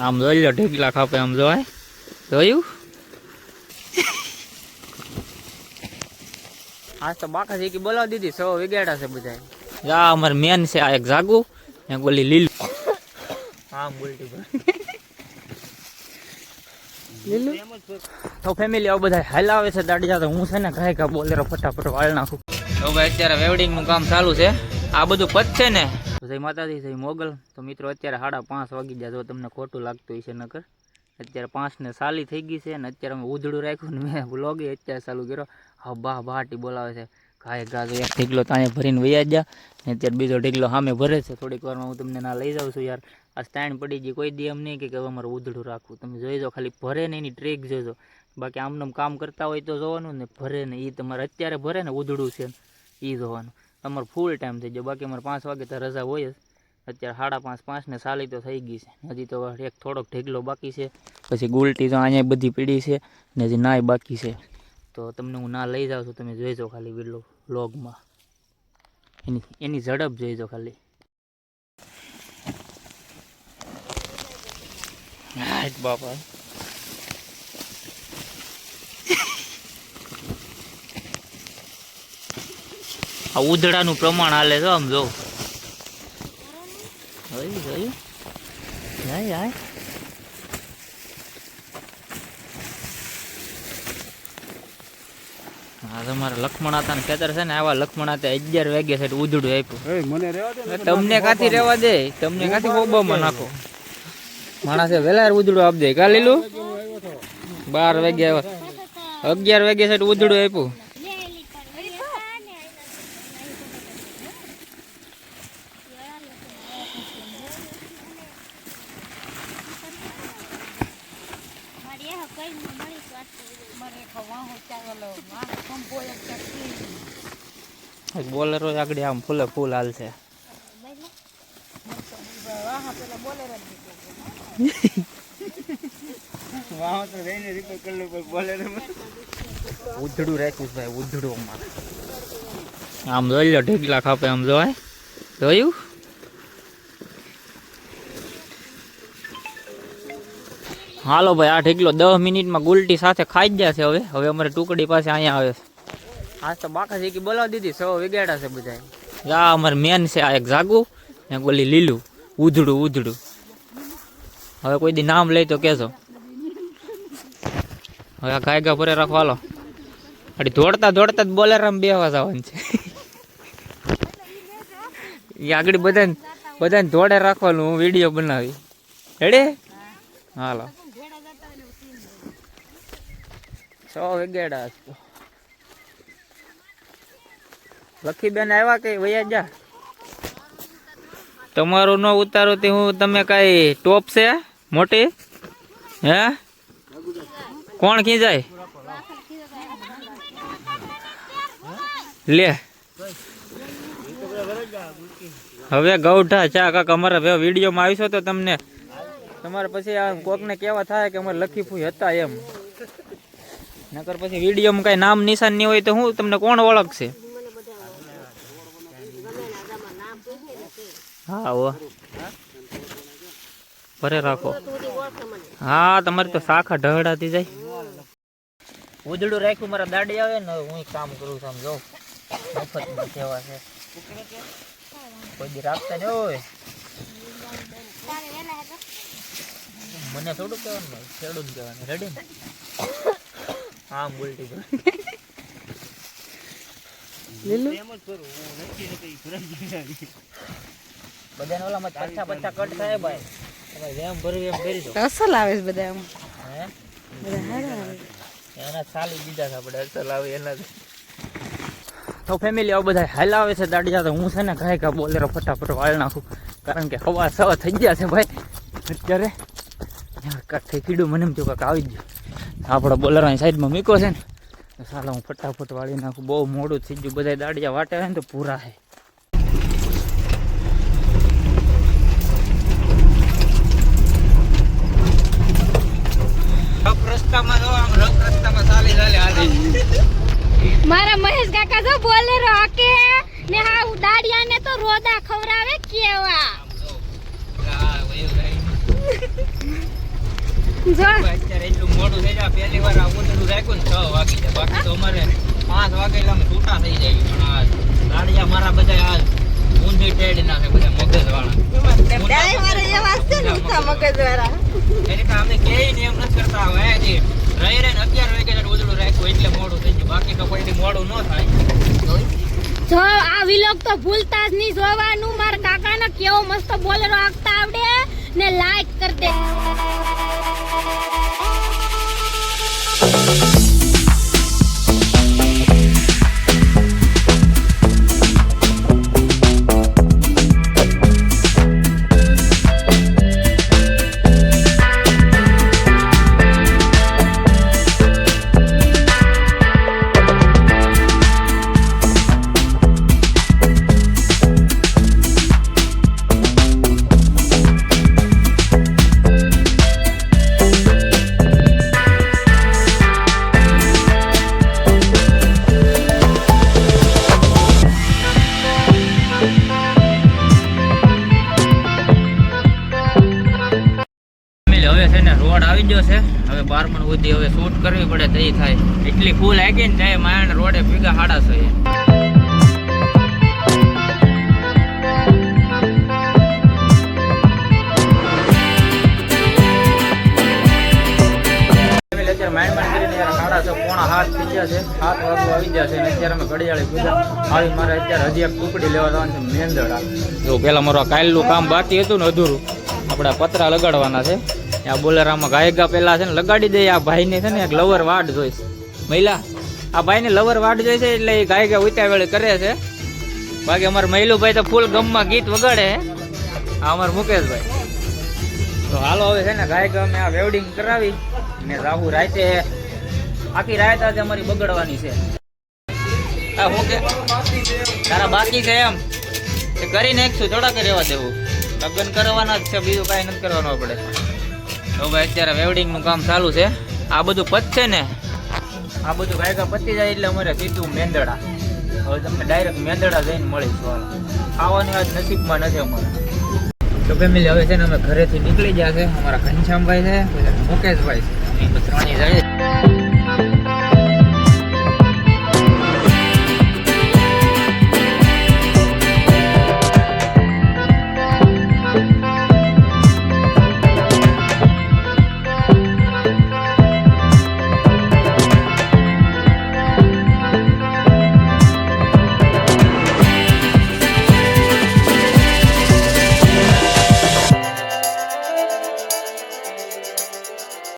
આમ જોઈ લો ઢેકલા ખાપે આમ જોવાય. જોયું? આજ તો બાકા છે કે બોલાવી દીધી સો વિગાડા છે બધા જા અમારે મેન છે આ એક જાગુ ને એક ઓલી લીલું. આમ બોલતી લીલું? તો ફેમિલી આવું બધા હાલ આવે છે દાડી જાતે હું છે ને ઘાય ઘા બોલેરો ફટાફટ વાળ નાખું. તો ભાઈ અત્યારે વેવડિંગનું કામ ચાલુ છે. આ બધું પતશે ને તો જય માતાજી, જય મોગલ. તો મિત્રો, અત્યારે સાડા પાંચ વાગી ગયા. જો તમને ખોટું લાગતું હશે, નકર. અત્યારે પાંચ ને સાલી થઈ ગઈ છે ને અત્યારે અમે ઉધડું રાખ્યું ને મેં બ્લોગે અત્યારે ચાલુ કર્યો. હા, બા બહાટી બોલાવે છે. ઘાય ઘા તો એક ઢીકલો તાણે ભરીને વૈયા ગયા. ને અત્યારે બીજો ઢીકલો સામે ભરે છે. થોડીક વારમાં હું તમને ના લઈ જાઉં છું યાર. આ સ્ટેન્ડ પડી ગઈ, કોઈ દી એમ નહીં કે હવે અમારે ઉધડું રાખવું. તમે જોઈ જાઓ, ખાલી ભરે ને એની ટ્રેક જોજો. બાકી આમનામ કામ કરતા હોય તો જોવાનું ને ભરે ને એ તમારે અત્યારે ભરે ને ઉધડું છે. એ જોવાનું. અમારે ફૂલ ટાઈમ થઈ ગયો. બાકી અમારે પાંચ વાગે તો રજા હોય જ. અત્યારે સાડા પાંચ પાંચ ને સાલી તો થઈ ગઈ છે. હજી તો એક થોડોક ઢેગલો બાકી છે. પછી ગુલટી તો અહીંયા બધી પીડી છે ને હજી નાય બાકી છે. તો તમને હું ના લઈ જાઉં છું, તમે જોઈજો ખાલી વિડલો વ્લોગમાં એની એની ઝડપ જોઈજો ખાલી. હાય બાપા. આ ઉધડાનું પ્રમાણ હાલે તો આમ જો. જોયું જાય જાય હા તમારા લક્ષ્મણ ને ખેતર છે ને આવા લક્ષ્મણ હતા અગિયાર વાગ્યા છે ઉધડું આપ્યું. મને રહેવા દે તમને કાથી રેવા દે? તમને કાથી ઓબામાં નાખો? માણસે વેલા ઉધડું આપજે. દે કા લીલું? બાર વાગ્યા અગિયાર વાગ્યા છે ઉધડું આપ્યું. બોલેરો આગળ આમ ફૂલે ફૂલ હાલ ઉધડું રાખ્યું ભાઈ, ઉધડું આમ જોઈ લો ઢેકલા ખાપે આમ જોવાય. જોયું? હાલો ભાઈ આ ઢીકલો દસ મિનિટમાં ગુલટી સાથે ખાઈ જ જશે હવે. હવે અમારે ટુકડી પાસે અહીંયા આવે છે. હા તો બાકા છે કે બોલાવી દીધી સો વિગાડા છે બધા જા અમારે મેન છે આ એક જાગુ ને ગોલી લીલું ઉધડું ઉધડું. હવે કોઈ દી નામ લઈ તો કહેશો હવે આ ગાયગા ભરે રાખવાલો અડી દોડતા દોડતા જ બોલેરામ બેહવા જવાનું છે. એ આગળ બધાને બધાને દોડે રાખવાનું હું વીડિયો બનાવી. હેડે હાલો. સો વગેડા લખી બેન આવ્યા કે વૈયા જા? તમારું ન ઉતારો તે હું તમે કઈ ટોપ છે? મોટી? હે? કોણ ખીજાય લે. હવે ગૌઠા ચા કાક અમારા વિડીયોમાં આવીશો તો તમને તમારે પછી આ કોકને કેવા થાય કે અમારે લખી ફૂઈ હતા એમ. નકર પછી વિડીયોમાં કઈ નામ નિશાન નહીં હોય તો હું તમને કોણ ઓળખશે? હા ઓ ભરે રાખો. હા, તમારે તો શાખા ઢહડાતી જાય. ઉજળું રાખ્યું, મારા દાડી આવે ને હું કામ કરું છું, આમ જો. મફતમાં સેવા છે. કોઈ રાખતા ને હોય. મને થોડું કહેવાનું ખેડૂત કહેવાનું રેડી ને? હા બોલતી બોલ લીલું? બધાને ઓલામાં પચ્ચા પચ્ચા કટ થાય ભાઈ. તમે જેમ ભરવું એમ કરી દો. અસલ આવે છે બધા એમ. હે? બધા હારા આવે. એના ચાલી દીધા છે આપણે અસલ આવે એના તો ફેમિલી આવું બધા હાલ આવે છે દાડિયા તો હું છે ને ઘાય ઘા બોલેરો ફટાફટ વાળ નાખું. કારણ કે હવા સવા થઈ ગયા છે ભાઈ. અત્યારે થઈ કીડું મને એમ થયું કાંક આવી જ ગયું. આપણો બોલરની સાઈડમાં મૂકો છે ને ચાલો હું ફટાફટ વાળી નાખું. બહુ મોડું થઈ ગયું. બધા દાડિયા વાટે ને તો પૂરા છે રસ્તામાં જો આમ રસ્તામાં ચાલી ચાલી હાલી. મારા મહેશ કાકા તો બોલેરો હાકે ને હા દાડિયા ને તો રોદા ખવરાવે કેવા. અત્યારે એટલું મોડું થઈ જાય પહેલી વાર રાખ્યું ને છ વાગી જાય. બાકી તો અમારે પાંચ વાગે એટલે અમે છૂટા થઈ જાય. પણ આ ગાડિયા મારા બધા આ ઊંધી ટેડી નાખે બધા મગજ વાળા એટલે અમે કેય ને નથી કરતા. હવે હજી રહી રહીને અગિયાર વાગે એટલે ઉજળું રાખ્યું એટલે મોડું થઈ ગયું. બાકી તો કોઈ મોડું ન થાય. જો આ વિલોગ તો ભૂલતા જ નહીં. જોવાનું મારા કાકાને કેવો મસ્ત બોલેરો આંકતા આવડે ને લાઈક કરી દે. આવી ગયો છે. હવે બારમણ સુધી હવે શૂટ કરવી પડે તો થાય. એટલી ફૂલ આગી ને જાય માયણ રોડે ભીગા હાડા છે. પોણા હાથ થઈ ગયા છે. હાથ વાગો આવી ગયા છે. અત્યારે અમે ઘડિયાળી પૂજા. આવી મારે અત્યારે હજી એક ટુકડી લેવા મેંદડા જો પેલા મારું કાલનું કામ બાકી હતું ને અધૂરું. આપણે પતરા લગાડવાના છે. આ બોલેરામાં ગાયગા પેલા છે ને, લગાડી દે આ ભાઈને છે ને, એક લવર વાડ જોઈશ. મહિલા, આ ભાઈને લવર વાડ જોઈશે એટલે એ ગાયગા વેળે કરે છે. બાકી અમારે મહિલુભાઈ તો ફૂલ ગમમાં ગીત વગાડે આ અમારા મુકેશભાઈ. તો હાલો હવે છે ને ગાયગા અમે આ વેવડિંગ કરાવી ને રાહુ રાતે. આખી રાત આજે અમારી બગડવાની છે. આ હું કે, તારા બાકી છે એમ. એ કરી નાખશું, થોડાક રહેવા દેવું. લગ્ન કરવાના જ છે, બીજું કાંઈ નથી કરવાનું આપણે. તો ભાઈ અત્યારે વેવડિંગનું કામ ચાલુ છે. આ બધું પતશે ને, આ બધું ગાયકા પતી જાય એટલે અમારે સીધું મેંદડા હવે તમને ડાયરેક્ટ મેંદડા જઈને મળીશું. ખાવાની આજ નસીબમાં નથી અમારે. તો ફેમિલી હવે છે ને અમે ઘરેથી નીકળી ગયા છે. અમારા ઘનશ્યામભાઈ છે મુકેશભાઈ છે. ત્રણેય જાય